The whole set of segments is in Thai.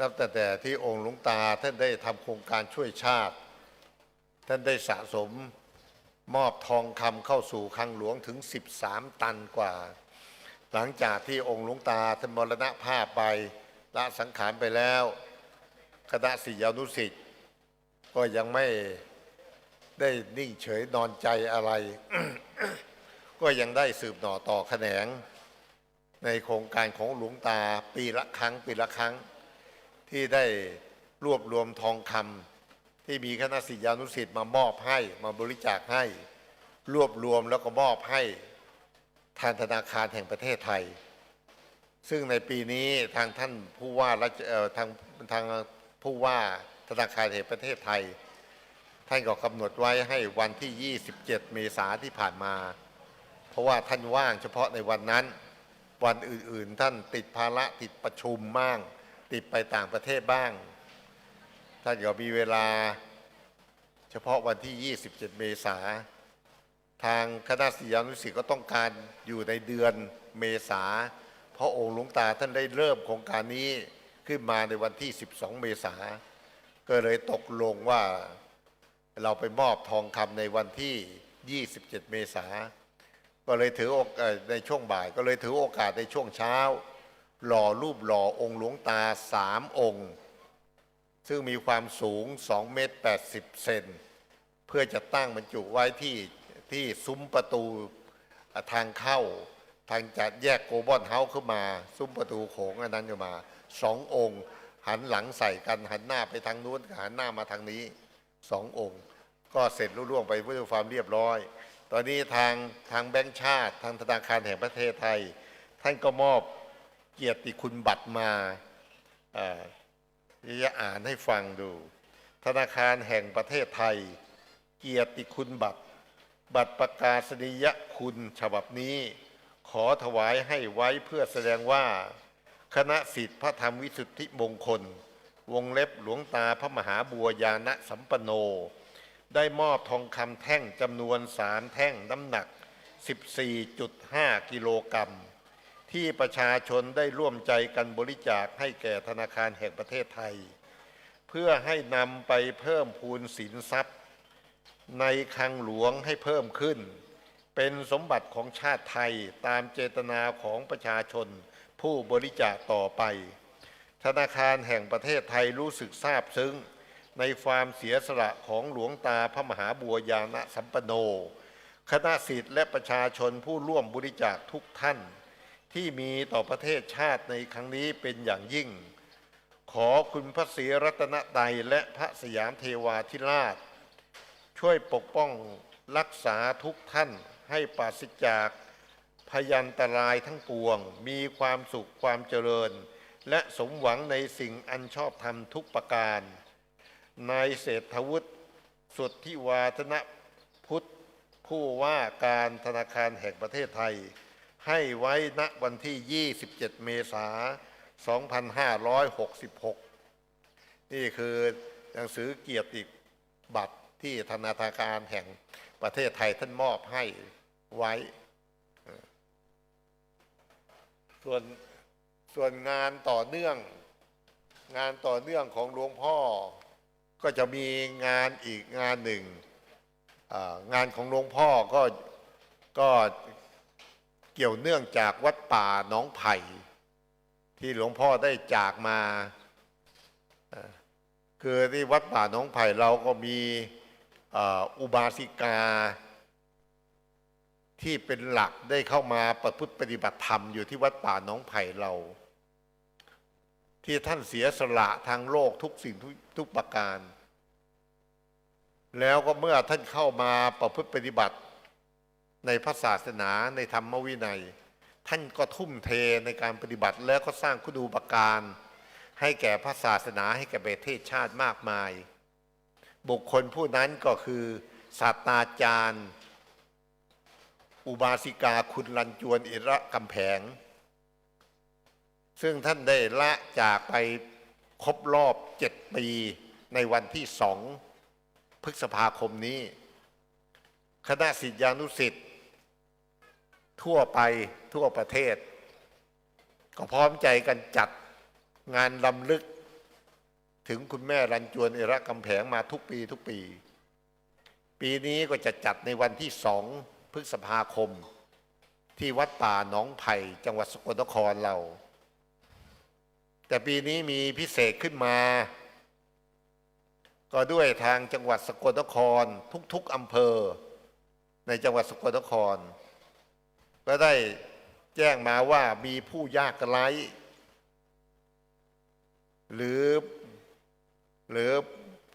นับแต่แต่ที่องค์หลวงตาท่านได้ทำโครงการช่วยชาติ ท่านได้สะสมมอบทองคำเข้าสู่คลังหลวงถึง 13 ตันกว่า หลังจากที่องค์หลวงตาท่านมรณภาพไปละสังขารไปแล้วคณะศิยานุสิษย์ก็ยังไม่ได้นิ่งเฉยนอนใจอะไร ก็ยังได้สืบหน่อต่อแขนง ในโครงการของหลวงตาปีละครั้งปีละครั้ง ที่ได้รวบรวมทองคำที่มีคณะศิษยานุสิษย์มามอบให้มาบริจาคให้ รวบรวมแล้วก็มอบให้ทางธนาคารแห่งประเทศไทย ซึ่งในปีนี้ทางท่านผู้ว่าทางทางผู้ว่าธนาคารแห่งประเทศไทย ท่านก็กำหนดไว้ให้วันที่ 27 เมษาที่ผ่านมา เพราะว่าท่านว่างเฉพาะในวันนั้น วันอื่นๆ ท่านติดภาระติดประชุมบ้าง ติดไปต่างประเทศบ้าง ท่านก็มีเวลา เฉพาะวันที่ 27 เมษา ทางคณะศิษยานุศิษย์ก็ต้องการอยู่ในเดือนเมษา เพราะองค์หลวงตาท่านได้เริ่มโครงการนี้ขึ้นมาในวันที่ 12 เมษา ก็เลยตกลงว่าเราไปมอบทองคำในวันที่ 27 เมษา ก็เลยถือโอกเอ่อในช่วงบ่าย ก็เลยถือโอกาสในช่วงเช้า หล่อรูปหล่อองค์หลวงตาสามองค์ ซึ่งมีความสูง2เมตร80 เซนเพื่อจะตั้งบรรจุไว้ที่ที่ซุ้มประตูทางเข้า ทางจะแยกโกลบอลเฮาส์ขึ้นมา ซุ้มประตูโขงอันนั้นขึ้นมาสององค์ หันหลังใส่กันหันหน้าไปทางนู้นหันหน้ามาทางนี้สององค์ ก็เสร็จรุ่ร่วงไปเพื่อความเรียบร้อย ตอนนี้ทางทางแบงค์ชาติ ทางธนาคารแห่งประเทศไทย ท่านก็มอบ เกียรติคุณบัตรมาเอ่อที่จะอ่านให้ฟังดู ธนาคารแห่งประเทศไทย เกียรติคุณบัตร บัตรประกาศนียคุณฉบับนี้ ขอถวายให้ไว้เพื่อแสดงว่า คณะสิทธิพระธรรมวิสุทธิมงคล วงเล็บหลวงตาพระมหาบัวยานะสัมปโน ได้มอบทองคำแท่งจำนวนสามแท่งน้ำหนัก 14.5 กิโลกรัม ที่ประชาชนได้ร่วมใจกันบริจาคให้แก่ธนาคารแห่งประเทศไทย เพื่อให้นำไปเพิ่มพูนสินทรัพย์ ในคลังหลวงให้เพิ่มขึ้น เป็นสมบัติของชาติไทยตามเจตนาของประชาชนผู้บริจาคต่อไป ธนาคารแห่งประเทศไทยรู้สึกซาบซึ้ง ในความเสียสละของหลวงตาพระมหาบัวยานะสัมปโน คณะสิทธิ์และประชาชนผู้ร่วมบริจาคทุกท่าน ที่มีต่อประเทศชาติในครั้งนี้เป็นอย่างยิ่ง ขอคุณพระศรีรัตนตรยและพระสยามเทวาธิราช ช่วยปกป้องรักษาทุกท่านให้ปราศจากพยันตรายทั้งปวง มีความสุขความเจริญ และสมหวังในสิ่งอันชอบธรรมทุกประการ นายเศรษฐวุฒิสุทธิวาฒนพุทธผู้ว่าการธนาคารแห่งประเทศไทย ให้ไว้ณวันที่ 27 เมษายน 2566 นี่คือหนังสือเกียรติบัตรที่ธนาคารแห่งประเทศไทยท่านมอบให้ไว้ ส่วนส่วนงานต่อเนื่อง งานต่อเนื่องของหลวงพ่อ ก็จะมีงานอีกงานหนึ่งงานของหลวงพ่อก็ก็ เกี่ยวเนื่องจากวัดป่าหนองไผ่ ที่หลวงพ่อได้จากมาคือที่วัดป่าหนองไผ่เราก็มีอุบาสิกา ที่เป็นหลักได้เข้ามาประพฤติปฏิบัติธรรมอยู่ที่วัดป่าหนองไผ่เรา ที่ท่านเสียสละทางโลกทุกสิ่งทุกทุกประการ แล้วก็เมื่อท่านเข้ามาประพฤติปฏิบัติ ในพระศาสนาในธรรมวินัย ท่านก็ทุ่มเทในการปฏิบัติแล้วก็สร้างคุณูปการ ให้แก่พระศาสนาให้แก่ประเทศชาติมากมาย บุคคลผู้นั้นก็คือศาสตราจารย์ อุบาสิกาคุณลันจวนอิระกำแพงซึ่งท่านได้ละจากไปครบรอบเจ็ดปีในวันที่สองพฤษภาคมนี้ คณะศิษยานุศิษย์ ทั่วไปทั่วประเทศ ก็พร้อมใจกันจัดงานลำลึก ถึงคุณแม่รันจวน เอระกำแพงมาทุกปีทุกปี ปีนี้ก็จะจัดในวันที่สองพฤษภาคม ที่วัดป่าหนองไผ่จังหวัดสกลนครเรา แต่ปีนี้มีพิเศษขึ้นมา ก็ด้วยทางจังหวัดสกลนครทุกๆอำเภอในจังหวัดสกลนคร ก็ได้แจ้งมาว่ามีผู้ยากไร้หรือหรือ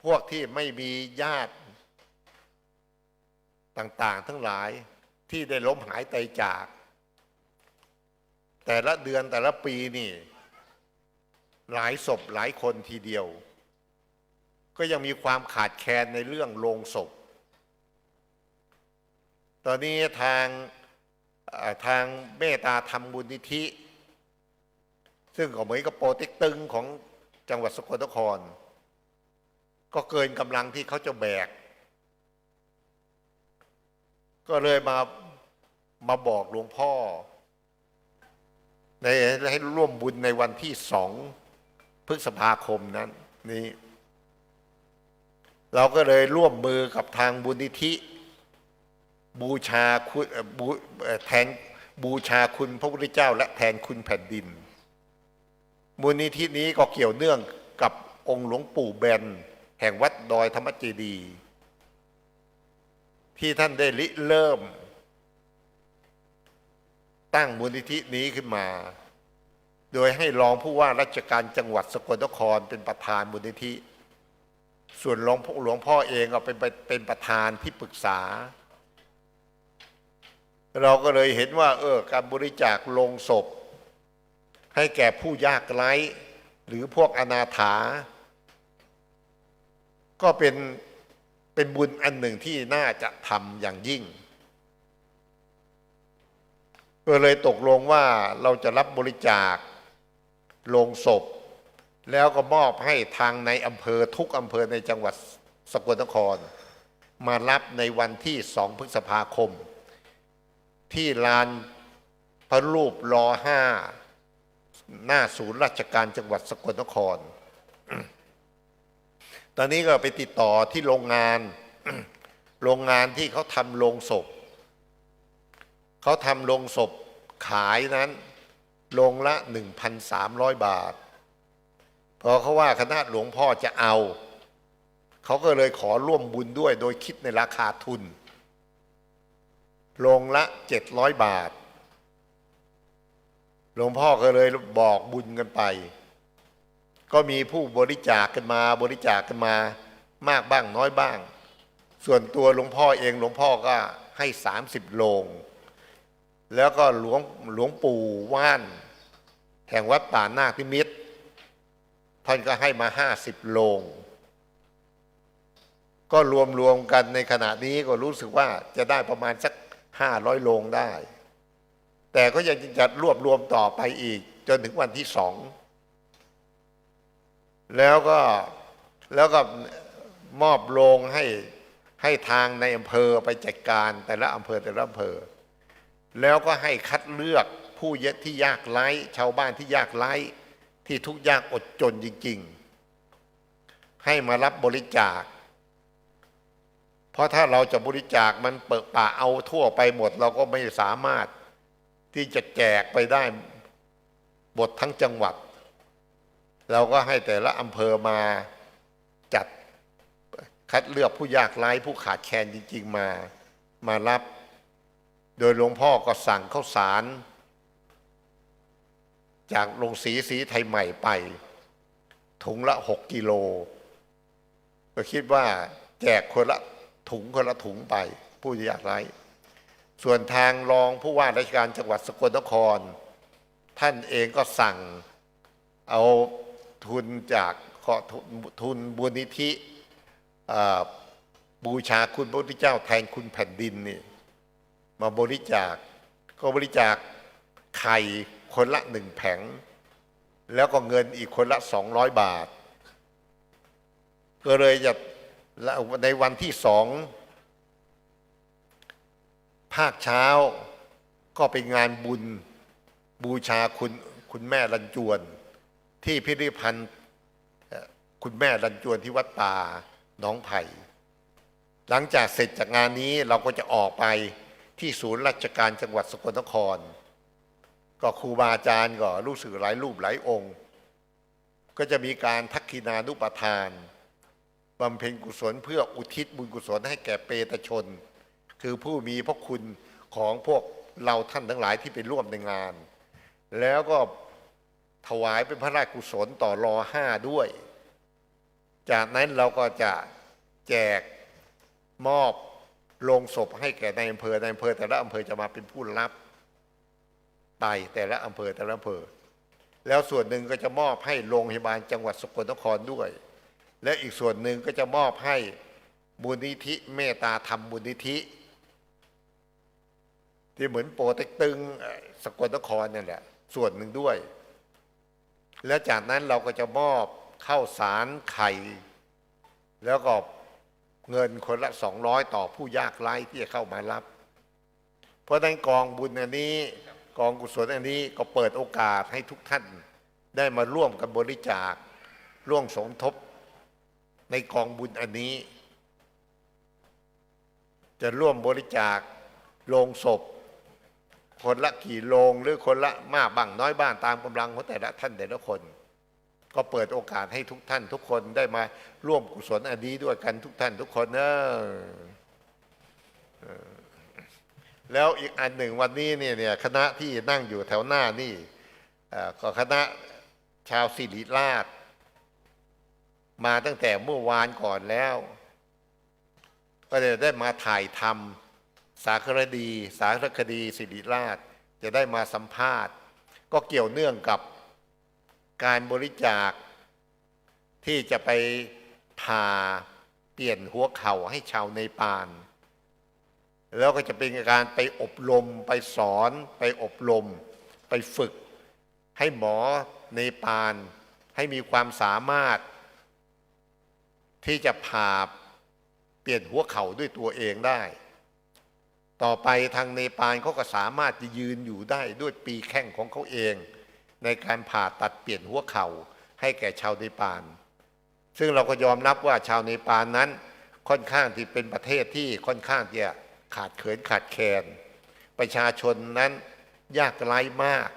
พวกที่ไม่มีญาติต่างๆ ทั้งหลายที่ได้ล้มหายตายจาก แต่ละเดือนแต่ละปีนี่ หลายศพหลายคนทีเดียว ก็ยังมีความขาดแคลนในเรื่องโลงศพ ตอนนี้ทาง ทางเมตตาธรรมบุญนิธิ ซึ่งก็เหมือนกับโปรต็กตึงของจังหวัดสกลนคร ก็เกินกำลังที่เขาจะแบก ก็เลยมามาบอกหลวงพ่อ ในให้ร่วมบุญในวันที่สองพฤษภาคมนั้นนี้ เราก็เลยร่วมมือกับทางบุญนิธิ บูชาคุณแทนบูชาคุณพระพุทธเจ้า และแทนคุณแผ่นดิน มูลนิธินี้ก็เกี่ยวเนื่องกับองค์หลวงปู่แบน แห่งวัดดอยธรรมเจดี ที่ท่านได้ริเริ่ม ตั้งมูลนิธินี้ขึ้นมา โดยให้รองผู้ว่าราชการจังหวัดสกลนครเป็นประธานมูลนิธิ ส่วนหลวงหลวงพ่อเองก็เป็นเป็นประธานที่ปรึกษา เราก็เลยเห็นว่า เออ การบริจาคลงศพ ให้แก่ผู้ยากไร้ หรือพวกอนาถา ก็เป็นเป็นบุญอันหนึ่งที่น่าจะทำอย่างยิ่งก็เลยตกลงว่าเราจะรับบริจาคลงศพ แล้วก็มอบให้ทางในอำเภอทุกอำเภอในจังหวัดสกลนคร มารับในวันที่สองพฤษภาคม ที่ลานพระรูปรอห้าหน้าศูนย์ราชการจังหวัดสกลนคร ตอนนี้ก็ไปติดต่อที่โรงงาน โรงงานที่เขาทำโรงศพ เขาทำโรงศพขายนั้นโรงละ 1,300 บาท พอเขาว่าคณะหลวงพ่อจะเอา เขาก็เลยขอร่วมบุญด้วยโดยคิดในราคาทุน โรงละ700บาท หลวงพ่อก็เลยบอกบุญกันไป ก็มีผู้บริจาคกันมา บริจาคกันมามากบ้างน้อยบ้าง ส่วนตัวหลวงพ่อเองหลวงพ่อก็ให้30โลง แล้วก็หลวงหลวงปู่ว่าน แห่งวัดป่านาคพิมิตรท่านก็ให้มา50โลง ก็รวมรวมกันในขณะนี้ก็รู้สึกว่าจะได้ประมาณสัก 500โลงได้ แต่ก็ยังจะรวบรวมต่อไปอีก จนถึงวันที่สอง แล้วก็แล้วก็มอบโรงให้ให้ทางในอำเภอไปจัดการแต่ละอำเภอแต่ละอำเภอ แล้วก็ให้คัดเลือกผู้ยที่ยากไร้ชาวบ้านที่ยากไร้ที่ทุกยากอดจนจริง ๆ ให้มารับบริจาค ราะถ้าเราจะบริจาคมันเปิดป่าเอาทั่วไปหมด เราก็ไม่สามารถที่จะแจกไปได้หมดทั้งจังหวัด เราก็ให้แต่ละอำเภอมาจัดคัดเลือกผู้ยากไร้ผู้ขาดแคลนจริง ๆมามารับ โดยหลวงพ่อก็สั่งข้าวสาร จากโรงสีสีไทยใหม่ไป ถุงละหกกิโล ก็คิดว่าแจกคนละ ถุงคนละถุงไป ผู้ยากไร้ ส่วนทางรองผู้ว่าราชการจังหวัดสกลนคร ท่านเองก็สั่งเอาทุนจากขอทุนบุญนิธิบูชาคุณพระพุทธเจ้าแทนคุณแผ่นดินนี่มาบริจาคก็บริจาคไข่คนละหนึ่งแผง แล้วก็เงินอีกคนละสองร้อยบาท ก็เลยจะ และในวันที่สองภาคเช้าก็เป็นงานบุญบูชาคุณคุณแม่รันจวน ที่พิพิธภัณฑ์คุณแม่รันจวนที่วัดป่าน้องไผ่ หลังจากเสร็จจากงานนี้เราก็จะออกไปที่ศูนย์ราชการจังหวัดสกลนคร ก็ครูบาอาจารย์ก็รู้สึกหลายรูปหลายองค์ ก็จะมีการทักขินานุปทาน บำเพ็ญกุศลเพื่ออุทิศบุญกุศลให้แก่เปตชน คือผู้มีพระคุณของพวกเราท่านทั้งหลายที่ไปร่วมในงาน แล้วก็ถวายเป็นพระราชกุศลต่อรอห้าด้วย จากนั้นเราก็จะแจกมอบลงศพให้แก่ในอำเภอในอำเภอ แต่ละอำเภอจะมาเป็นผู้รับไปแต่ละอำเภอแต่ละอำเภอ แล้วส่วนหนึ่งก็จะมอบให้โรงพยาบาลจังหวัดสกลนครด้วย และอีกส่วนหนึ่งก็จะมอบให้มูลนิธิเมตตาธรรมมูลนิธิ ที่เหมือนโปรเต็กตึงสกลนครนั่แหละส่วนหนึ่งด้วย และจากนั้นเราก็จะมอบข้าวสารไข่ แล้วก็เงินคนละสองร้อยต่อผู้ยากไร้ที่จะเข้ามารับ เพราะฉะนั้นกองบุญอันนี้กองกุศลอันนี้ก็เปิดโอกาสให้ทุกท่านได้มาร่วมกันบริจาคร่วมสมทบ ในกองบุญอันนี้ จะร่วมบริจาคโลงศพ คนละกี่โลงหรือคนละมากบ้างน้อยบ้างตามกำลังของแต่ละท่านแต่ละคน ก็เปิดโอกาสให้ทุกท่าน ทุกคนได้มาร่วมกุศลอันนี้ด้วยกันทุกท่านทุกคนเนอะแล้วอีกอันหนึ่งวันนี้เนี่ยเนี่ยคณะที่นั่งอยู่แถวหน้านี่ก็คณะชาวศิริราช มาตั้งแต่เมื่อวานก่อนแล้ว ก็จะได้มาถ่ายทำสารคดี สารคดีศิริราช จะได้มาสัมภาษณ์ ก็เกี่ยวเนื่องกับการบริจาค ที่จะไปผ่าเปลี่ยนหัวเข่าให้ชาวเนปาลแล้วก็จะเป็นการไปอบรม ไปสอน ไปอบรม ไปฝึก ให้หมอเนปาลให้มีความสามารถ ที่จะผ่าเปลี่ยนหัวเข่าด้วยตัวเองได้ ต่อไปทางเนปาลเขาก็สามารถจะยืนอยู่ได้ด้วยปีแข้งของเขาเอง ในการผ่าตัดเปลี่ยนหัวเข่าให้แก่ชาวเนปาลซึ่งเราก็ยอมรับว่าชาวเนปาลนั้นค่อนข้างที่เป็นประเทศที่ค่อนข้างที่จะขาดเขินขาดแคลนประชาชนนั้นยากไร้มาก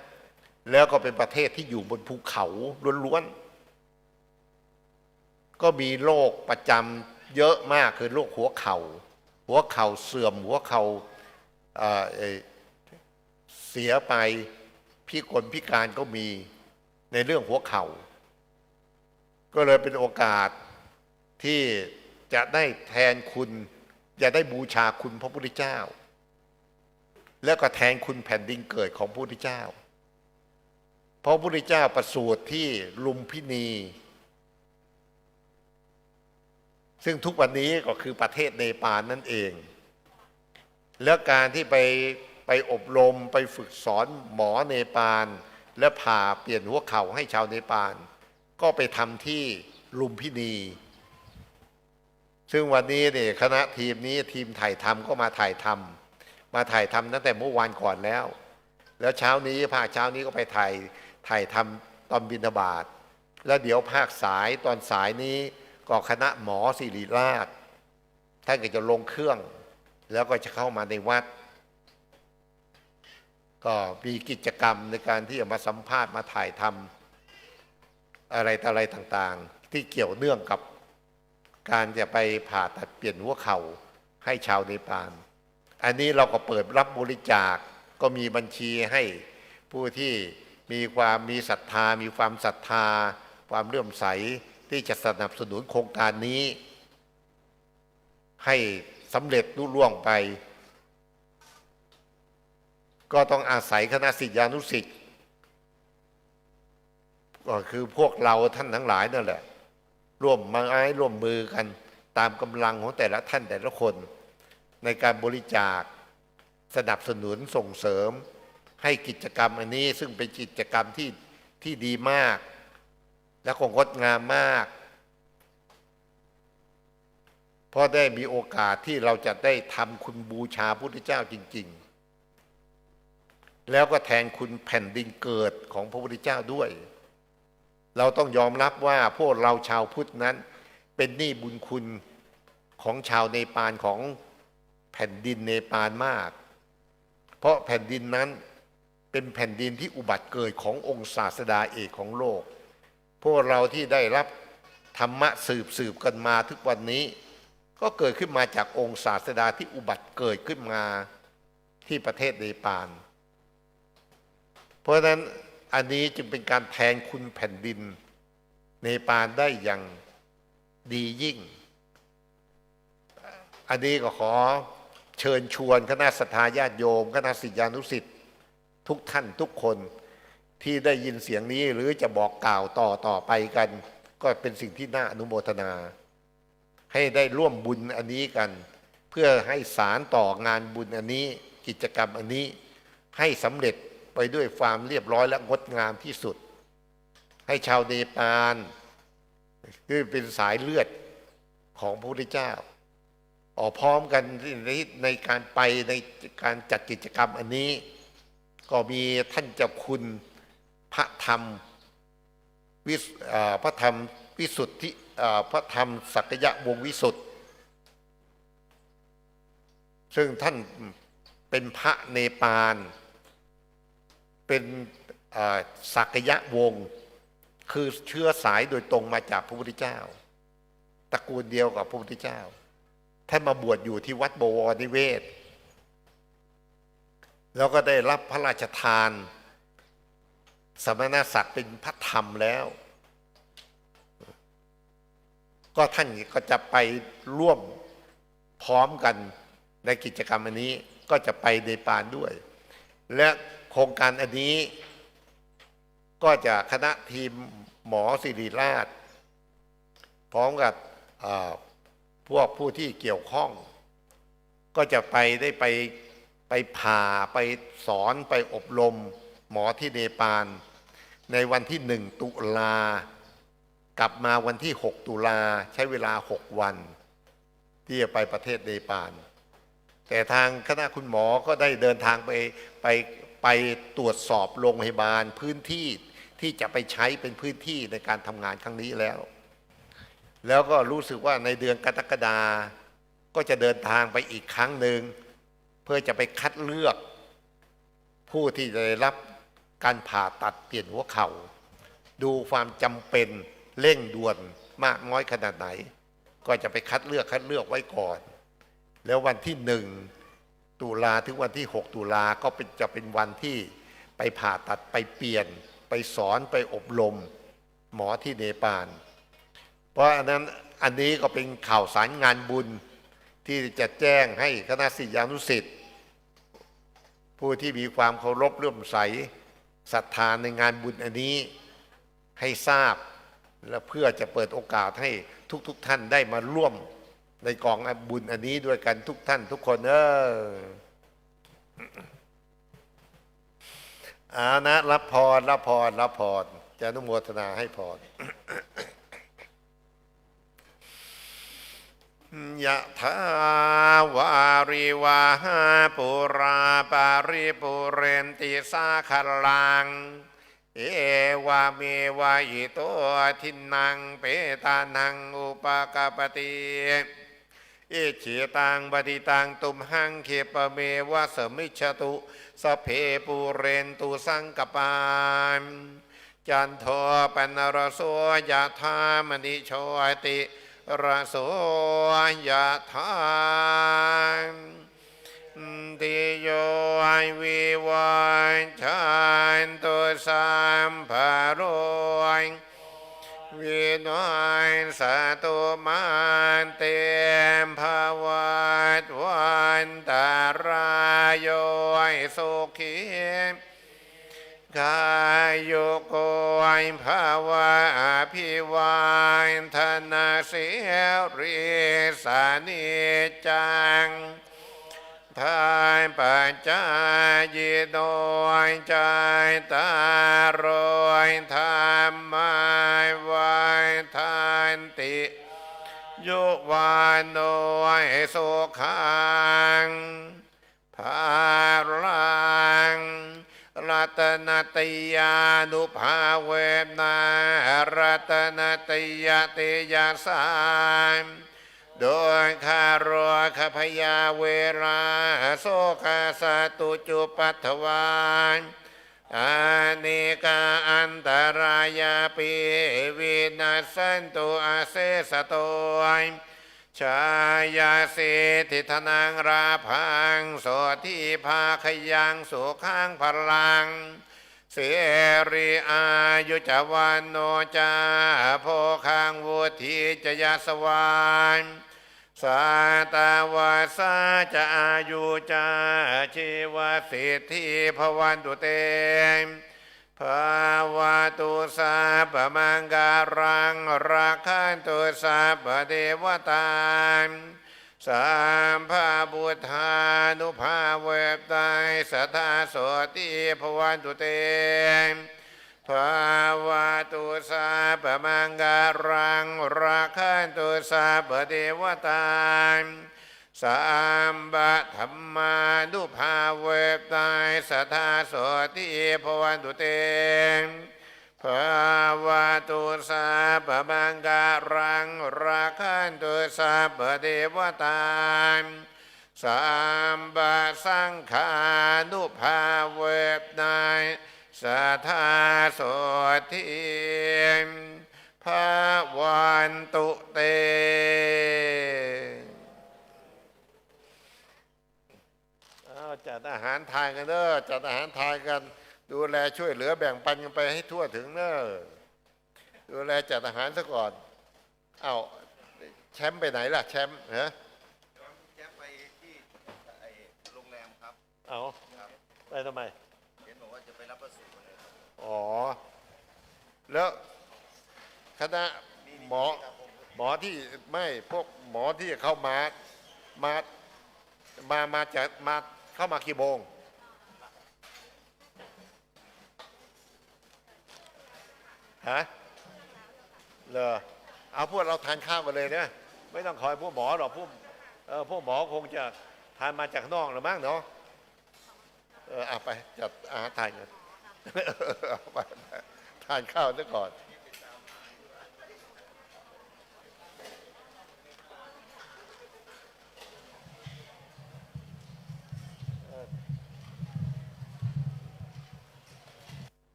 แล้วก็เป็นประเทศที่อยู่บนภูเขาล้วนๆ ก็มีโรคประจำเยอะมากคือโรคหัวเข่าหัวเข่าเสื่อมหัวเข่าเอ่อเสียไปพิกลพิการก็มีในเรื่องหัวเข่า ก็เลยเป็นโอกาสที่จะได้แทนคุณ จะได้บูชาคุณพระพุทธเจ้า แล้วก็แทนคุณแผ่นดินเกิดของพระพุทธเจ้า เพราะพระพุทธเจ้าประสูติที่ลุมพินี ซึ่งทุกวันนี้ก็คือประเทศเนปาลนั่นเอง แล้วการที่ไปไปอบรมไปฝึกสอนหมอเนปาลและผ่าเปลี่ยนหัวเข่าให้ชาวเนปาลก็ไปทำที่ลุมพินี ซึ่งวันนี้เนี่ยคณะทีมนี้ทีมถ่ายทำก็มาถ่ายทำมาถ่ายทำตั้งแต่เมื่อวานก่อนแล้ว แล้วเช้านี้ภาคเช้านี้ก็ไปถ่ายถ่ายทำตอนบินบาตแล้วเดี๋ยวภาคสายตอนสายนี้ ก็คณะหมอศิริราชท่านก็จะลงเครื่อง แล้วก็จะเข้ามาในวัด ก็มีกิจกรรมในการที่จะมาสัมภาษณ์มาถ่ายทำอะไรต่ออะไรต่างๆ ที่เกี่ยวเนื่องกับการจะไปผ่าตัดเปลี่ยนหัวเข่าให้ชาวเนปาลอันนี้เราก็เปิดรับบริจาคก็มีบัญชีให้ผู้ที่มีความมีศรัทธา มีความศรัทธา ความเลื่อมใส ที่จะสนับสนุนโครงการนี้ ให้สำเร็จลุล่วงไป ก็ต้องอาศัยคณะศิษยานุศิษย์ก็คือพวกเราท่านทั้งหลายนั่นแหละ ร่วมมาไม้ร่วมมือกันตามกำลังของแต่ละท่านแต่ละคน ในการบริจาคสนับสนุนส่งเสริม ให้กิจกรรมอันนี้ซึ่งเป็นกิจกรรมที่ที่ดีมาก และคงงดงามมากเพราะได้มีโอกาสที่เราจะได้ทำคุณบูชาพุทธเจ้าจริง ๆ แล้วก็แทนคุณแผ่นดินเกิดของพระพุทธเจ้าด้วย เราต้องยอมรับว่าพวกเราชาวพุทธนั้น เป็นหนี้บุญคุณของชาวเนปาลของแผ่นดินเนปาลมาก เพราะแผ่นดินนั้นเป็นแผ่นดินที่อุบัติเกิดขององค์ศาสดาเอกของโลก พวกเราที่ได้รับธรรมะสืบสืบกันมาทุกวันนี้ ก็เกิดขึ้นมาจากองค์ศาสดาที่อุบัติเกิดขึ้นมาที่ประเทศเนปาลเพราะฉะนั้นอันนี้จึงเป็นการแทนคุณแผ่นดินเนปาลได้อย่างดียิ่ง อันนี้ก็ขอเชิญชวนคณะสัตยาญาติโยม คณะศิษยานุสิษย์ทุกท่านทุกคน ที่ได้ยินเสียงนี้หรือจะบอกกล่าวต่อต่อไปกัน ก็เป็นสิ่งที่น่าอนุโมทนา ให้ได้ร่วมบุญอันนี้กัน เพื่อให้สารต่องานบุญอันนี้ กิจกรรมอันนี้ ให้สำเร็จไปด้วยความเรียบร้อยและงดงามที่สุด ให้ชาวเนปาลคือเป็นสายเลือดของพระพุทธเจ้า ออกพร้อมกันในในการไปในการจัดกิจกรรมอันนี้ ก็มีท่านเจ้าคุณ พระธรรมวิพระธรรมวิสุทธิพระธรรมสักยะวงศ์วิสุทธ์ซึ่งท่านเป็นพระเนปาลเป็นสักยะวงศ์คือเชื้อสายโดยตรงมาจากพระพุทธเจ้าตระกูลเดียวกับพระพุทธเจ้า ท่านมาบวชอยู่ที่วัดบวรนิเวศ แล้วก็ได้รับพระราชทาน สมณศักดิ์เป็นพระธรรมแล้ว ก็ท่านก็จะไปร่วมพร้อมกันในกิจกรรมอันนี้ก็จะไปในปานด้วย และโครงการอันนี้ ก็จะคณะทีมหมอศิริราช พร้อมกับพวกผู้ที่เกี่ยวข้อง ก็จะไปได้ไปไปผ่าไปสอนไปอบรม หมอที่เนปาลในวันที่หนึ่งตุลากลับมาวันที่ 6 ตุลาใช้เวลา 6 วัน ที่จะไปประเทศเนปาลแต่ทางคณะคุณหมอก็ได้เดินทางไปไปไปตรวจสอบโรงพยาบาลพื้นที่ที่จะไปใช้เป็นพื้นที่ในการทำงานครั้งนี้แล้ว แล้วก็รู้สึกว่าในเดือนกรกฎาก็จะเดินทางไปอีกครั้งหนึ่ง เพื่อจะไปคัดเลือกผู้ที่จะได้รับ การผ่าตัดเปลี่ยนหัวเขา่า ดูความจำเป็นเร่งด่วนมากน้อยขนาดไหน ก็จะไปคัดเลือกคัดเลือกไว้ก่อน แล้ววันที่หนึ่งตุลาถึงวันที่ 6 ตุลาก็เป็นจะเป็นวันที่ไปผ่าตัดไปเปลี่ยน ไปสอนไปอบรม หมอที่เนปาล เพราะอันนั้นอันนี้ก็เป็นข่าวสารงานบุญที่จะแจ้งให้คณะศิษยานุสิษย์ผู้ที่มีความเคารพเลื่อมใส ศรัทธาในงานบุญอันนี้ให้ทราบ และเพื่อจะเปิดโอกาสให้ทุกๆทท่านได้มาร่วมในกองบุญอันนี้ด้วยกันทุกท่านทุกคนเอออานะรับพรรับพรรับพรจะอนุโมทนาให้พร ยะถาวาริวาหาปุราปาริปุเรนติสาคลัง เอวาเมวะอิโตทินังเปตานังอุปกปปติอิจิตังปฏิตังตุมหังเคปเมวะสมิชตุสเพปุเรนตุสังกปานจันโทปนรโสยะธามณิโชติ ระโสยะธามติโยวิวัชันตุสัมภโรยวินัยสตุมันเตมภวัตวันตารายโยสุขี กายโยโกยภาวะอภิวันธนาเสียริสานิจังทายปัจจายโดยใจตารอยธรรมายวันทานติยุวานโดยสุขังภาลังไร ตนติยานุภาเวนะรัตนติยติยาสามโดยคารวะขพยาเวราโสกาสตุจุปัทวานอานิกาอันตรายาปิวินาสันตุอาเสสโตย ชายาสิทธิธนังราพังโสทิภาขยังสุขังพลัง เสรีอายุจวันโนจาโพคังวุธิจยาสวานสาตาวาสาจะอายุจาชีวสิทธิภวันตุเต ภาวะตุสาปมังการังรักขันตุสาปเทวตาสัมภาบุทธานุภาเวบไตสทธาโสติภวันตุเตภาวะตุสาปมังการังรักขันตุสาปเทวตา สัมบะธรรมานุภาเวบไตสัทธาโสติภวันตุเตภาวะตุสาปมังการังราคันตุสาปเทวตาสัมบะสังขานุภาเวบไตสัทธาโสติภาวันตุเต จัดอาหารทานกันเด้อจัดอาหารทานกัน ดูแลช่วยเหลือแบ่งปันกันไปให้ทั่วถึงเด้อดูแลจัดอาหารซะก่อนเอ้าแชมป์ไปไหนล่ะ แชมป์ฮะแจ๊บไปที่ไอ้โรงแรมครับเอาครับไปทำไมเห็นบอกว่าจะไปรับพระสูตรเลยครับอ๋อ แล้วคณะหมอหมอที่ไม่พวกหมอที่เข้ามามามามาจากมา เข้ามากี่โมงฮะเหรอเอาพวกเราทานข้าวกันเลยเนี่ยไม่ต้องคอยพวกหมอหรอกพวกเออพวกหมอคงจะทานมาจากนอกหรือมั้งเนาะเออเอาไปจัดอาหารทานกันเอาไปทานข้าวซะก่อน